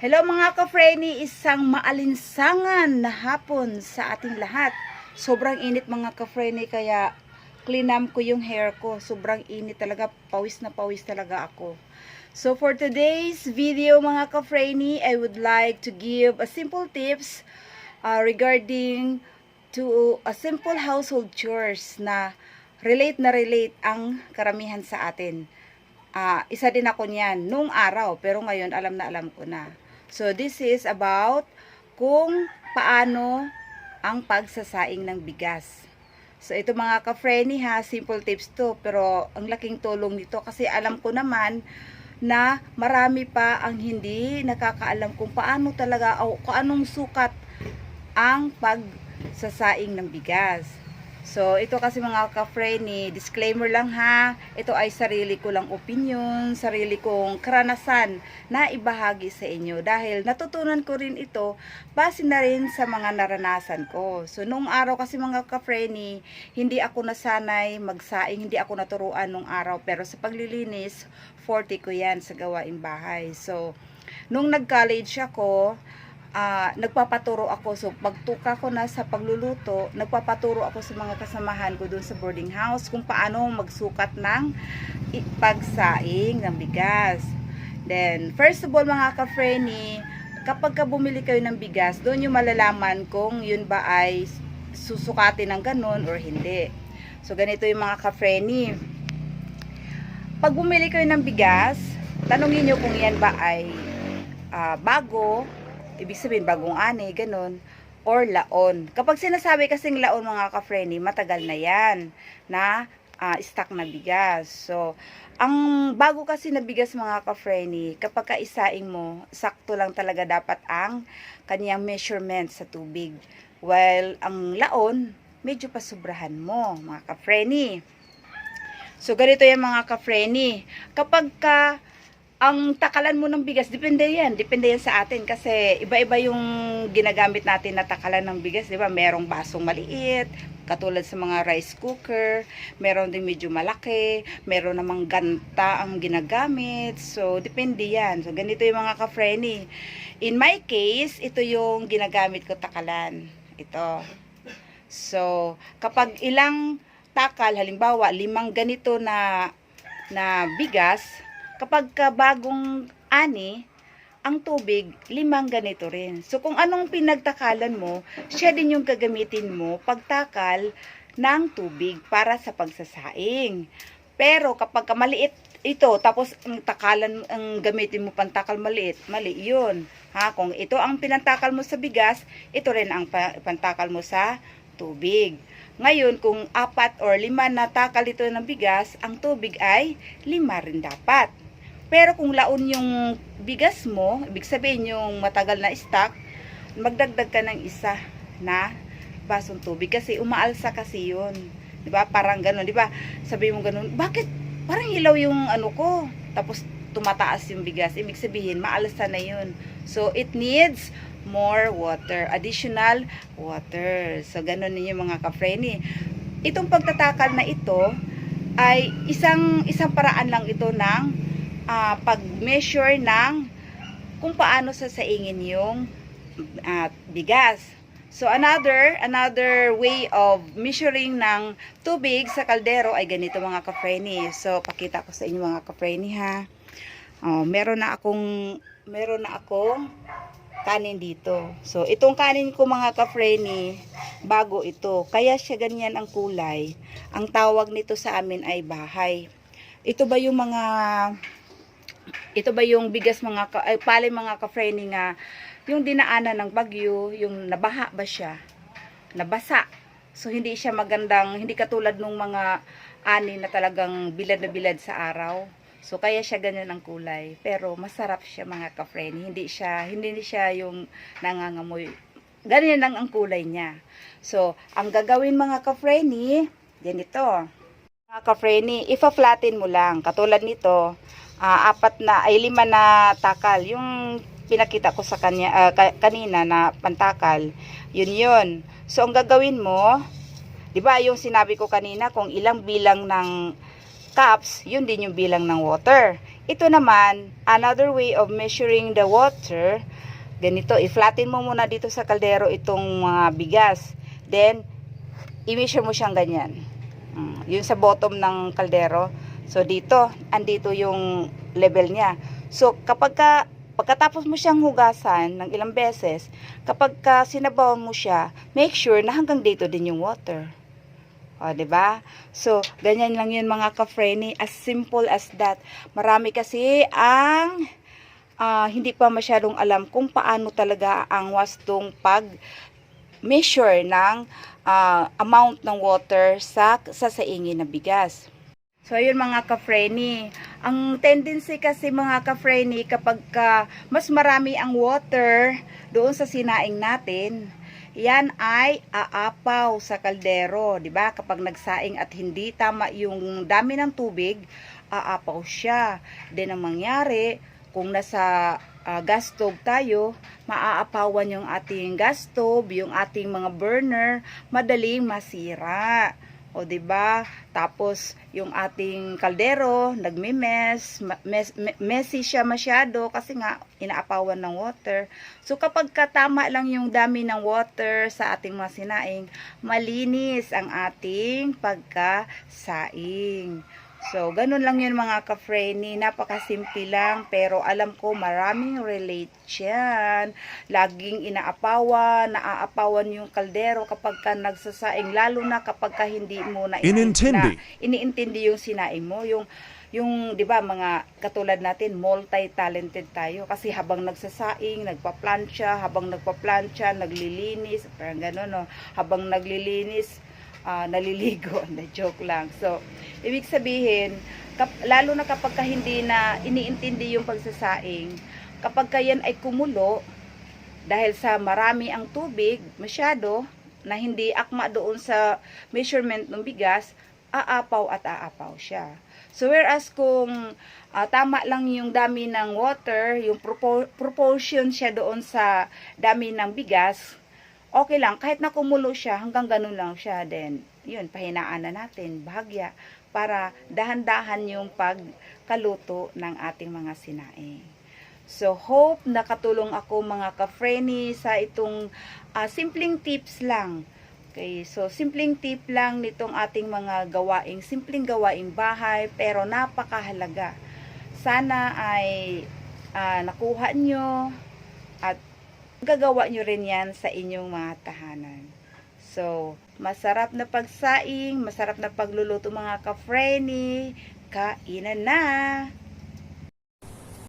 Hello mga ka-Frenny, isang maalinsangan na hapon sa ating lahat. Sobrang init mga ka-Frenny kaya cleanam ko yung hair ko. Sobrang init talaga, pawis na pawis talaga ako. So for today's video mga ka-Frenny, I would like to give a simple tips uh, regarding to a simple household chores na relate na relate ang karamihan sa atin. Ah, isa din ako niyan nung araw, pero ngayon alam na alam ko na. So this is about kung paano ang pagsasaing ng bigas. So ito mga ka-frenny ha, simple tips to, pero ang laking tulong nito kasi alam ko naman na marami pa ang hindi nakakaalam kung paano talaga o kung anong sukat ang pagsasaing ng bigas. So, ito kasi mga ka-frenny, disclaimer lang ha, ito ay sarili ko lang opinion, sarili kong karanasan na ibahagi sa inyo dahil natutunan ko rin ito base na rin sa mga naranasan ko. So, nung araw kasi mga ka-frenny, hindi ako nasanay magsaing, hindi ako naturuan nung araw, pero sa paglilinis, 40 ko yan sa gawaing bahay. So, nung nag-college ako, ah, nagpapaturo ako. So, pagtuka ko na sa pagluluto, nagpapaturo ako sa mga kasamahan ko doon sa boarding house kung paano magsukat ng pagsaing ng bigas. Then, first of all, mga ka-frenny, kapag ka bumili kayo ng bigas, doon yung malalaman kung yun ba ay susukatin ng ganun or hindi. So, ganito yung mga ka-frenny. Pag bumili kayo ng bigas, tanungin nyo kung yan ba ay ah, bago, ibig sabihin bagong ani, ganun, or laon. Kapag sinasabi kasing laon mga ka-frenny, matagal na yan na ah, stock na bigas. So, ang bago kasi na bigas mga ka-frenny, kapag kaisaing mo, sakto lang talaga dapat ang kanyang measurement sa tubig. While ang laon, medyo pasubrahan mo mga ka-frenny. So, ganito yan mga ka-frenny. Kapag ka ang takalan mo ng bigas, depende yan. Depende yan sa atin kasi iba-iba yung ginagamit natin na takalan ng bigas. Di ba? Merong basong maliit, katulad sa mga rice cooker. Meron din medyo malaki. Meron namang ganta ang ginagamit. So, depende yan. So, ganito yung mga ka-frenny. In my case, ito yung ginagamit ko takalan. Ito. So, kapag ilang takal, halimbawa, limang ganito na na bigas, kapag ka bagong ani, ang tubig, limang ganito rin. So, kung anong pinagtakalan mo, siya din yung gagamitin mo pagtakal ng tubig para sa pagsasaing. Pero kapag ka maliit ito, tapos ang takalan, ang gamitin mo pantakal maliit, mali yun. Ha? Kung ito ang pinantakal mo sa bigas, ito rin ang pa- pantakal mo sa tubig. Ngayon, kung apat or lima na takal ito ng bigas, ang tubig ay lima rin dapat. Pero kung laon yung bigas mo, ibig sabihin yung matagal na stock, magdagdag ka ng isa na basong tubig kasi umaalsa kasi yun. 'Di ba? Parang gano'n, 'di ba? Sabi mo gano'n, bakit parang hilaw yung ano ko? Tapos tumataas yung bigas. Ibig sabihin, maalsa na yun. So, it needs more water, additional water. So, ganun ninyo mga ka-frenny. Itong pagtatakal na ito ay isang isang paraan lang ito ng ah, pag-measure ng kung paano sasaingin yung ah, bigas. So another another way of measuring ng tubig sa kaldero ay ganito mga ka-frenny. So pakita ko sa inyo mga ka-frenny ha. Oh, meron na akong meron na akong kanin dito. So itong kanin ko mga ka-frenny, bago ito. Kaya siya ganyan ang kulay. Ang tawag nito sa amin ay bahay. Ito ba yung mga ito ba yung bigas mga ka, ay pala mga ka-frenny nga yung dinaanan ng bagyo, yung nabaha ba siya? Nabasa. So hindi siya magandang, hindi katulad nung mga ani na talagang bilad na bilad sa araw. So kaya siya ganyan ang kulay. Pero masarap siya mga ka-frenny. Hindi siya, hindi siya yung nangangamoy. Ganyan lang ang kulay niya. So, ang gagawin mga ka-frenny, ganito. Mga ka-frenny, ifa-flatten mo lang. Katulad nito, ah, apat na, ay lima na takal. Yung pinakita ko sa kanya, ka- kanina na pantakal, yun yun. So, ang gagawin mo, di ba yung sinabi ko kanina, kung ilang bilang ng cups, yun din yung bilang ng water. Ito naman, another way of measuring the water ganito, i-flatten mo muna dito sa kaldero itong mga bigas. Then, i-measure mo siyang ganyan. Mm, yun sa bottom ng kaldero. So, dito, andito yung level niya. So, kapag ka, pagkatapos mo siyang hugasan ng ilang beses, kapag ka sinabawan mo siya, make sure na hanggang dito din yung water. O, ba? So, ganyan lang 'yun mga ka-frenny, as simple as that. Marami kasi ang ah, hindi pa masyadong alam kung paano talaga ang wastong pag measure ng ah, amount ng water sa sasaingin na bigas. So, ayun mga ka-frenny. Ang tendency kasi mga ka-frenny, kapag ka mas marami ang water doon sa sinaing natin, yan ay aapaw sa kaldero, 'di ba? Kapag nagsaing at hindi tama yung dami ng tubig, aapaw siya. Then ang mangyari, kung nasa ah, gas stove tayo, maaapawan yung ating gas stove, yung ating mga burner, madaling masira. O 'di ba? Tapos yung ating kaldero nagme-mess, messy siya masyado kasi nga inaapawan ng water. So kapag katama lang yung dami ng water sa ating mga sinaing, malinis ang ating pagkasaing. So, ganun lang yun mga ka-frenny. Napakasimple lang, pero alam ko maraming relate yan. Laging inaapawan, naaapawan yung kaldero kapag ka nagsasaing, lalo na kapag ka hindi mo na, Inintindi. na iniintindi yung sinaing mo. Yung, yung, di ba, mga katulad natin, multi-talented tayo. Kasi habang nagsasaing, nagpa-plancha, habang nagpa-plancha, naglilinis, parang gano'n, no? Habang naglilinis, ah, naliligo. Na joke lang. So, ibig sabihin, kap- lalo na kapag ka hindi na iniintindi yung pagsasaing, kapag ka yan ay kumulo, dahil sa marami ang tubig, masyado, na hindi akma doon sa measurement ng bigas, aapaw at aapaw siya. So whereas kung ah, tama lang yung dami ng water, yung propo- proportion siya doon sa dami ng bigas, okay lang. Kahit na kumulo siya, hanggang ganun lang siya. Then, yun, pahinaan na natin, bahagya, para dahan-dahan yung pagkaluto ng ating mga sinaing. So, hope nakatulong ako mga ka-frenny sa itong ah, simpleng tips lang. Okay, so simpleng tip lang nitong ating mga gawaing, simpleng gawaing bahay, pero napakahalaga. Sana ay ah, nakuha nyo at gagawa nyo rin yan sa inyong mga tahanan. So, masarap na pagsaing, masarap na pagluluto mga ka-frenny, kainan na!